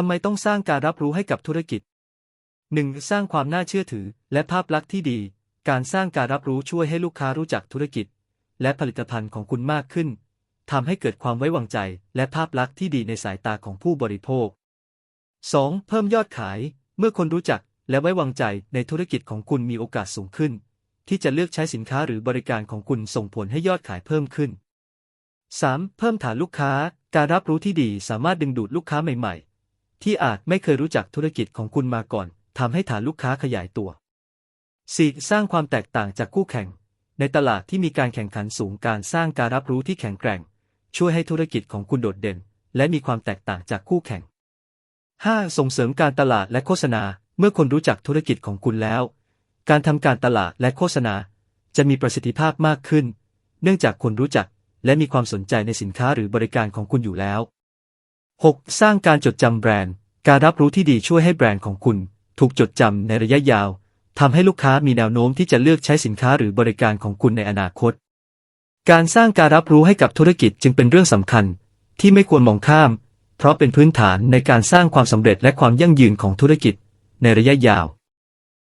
ทำไมต้องสร้างการรับรู้ให้กับธุรกิจ 1. สร้างความน่าเชื่อถือ และภาพลักษณ์ที่ดี การสร้างการรับรู้ช่วยให้ลูกค้ารู้จักธุรกิจ และผลิตภัณฑ์ของคุณมากขึ้นทำให้เกิดความไว้วางใจ และภาพลักษณ์ที่ดีในสายตาของผู้บริโภค 2. เพิ่มยอดขาย เมื่อคนรู้จักและไว้วางใจในธุรกิจของคุณมีโอกาสสูงขึ้น ที่จะเลือกใช้สินค้าหรือบริการของคุณส่งผลให้ยอดขายเพิ่มขึ้น 3. เพิ่มฐานลูกค้า การรับรู้ที่ดีสามารถดึงดูดลูกค้าใหม่ๆ ที่อาจไม่เคยรู้จักธุรกิจของคุณมาก่อนทำให้ฐานลูกค้าขยายตัว 4. สร้างความแตกต่างจากคู่แข่ง ในตลาดที่มีการแข่งขันสูงการสร้างการรับรู้ที่แข็งแกร่ง ช่วยให้ธุรกิจของคุณโดดเด่น และมีความแตกต่างจากคู่แข่ง 5. ส่งเสริมการตลาดและโฆษณา เมื่อคนรู้จักธุรกิจของคุณแล้ว การทำการตลาดและโฆษณา จะมีประสิทธิภาพมากขึ้น เนื่องจากคนรู้จักและมีความสนใจในสินค้าหรือบริการของคุณอยู่แล้ว 6. สร้างการจดจำแบรนด์ การรับรู้ที่ดีช่วยให้แบรนด์ของคุณ ถูกจดจำในระยะยาวทำให้ลูกค้ามีแนวโน้มที่จะเลือกใช้สินค้าหรือบริการของคุณในอนาคต การสร้างการรับรู้ให้กับธุรกิจจึงเป็นเรื่องสำคัญ ที่ไม่ควรมองข้าม เพราะเป็นพื้นฐานในการสร้างความสำเร็จและความยั่งยืนของธุรกิจ ในระยะยาว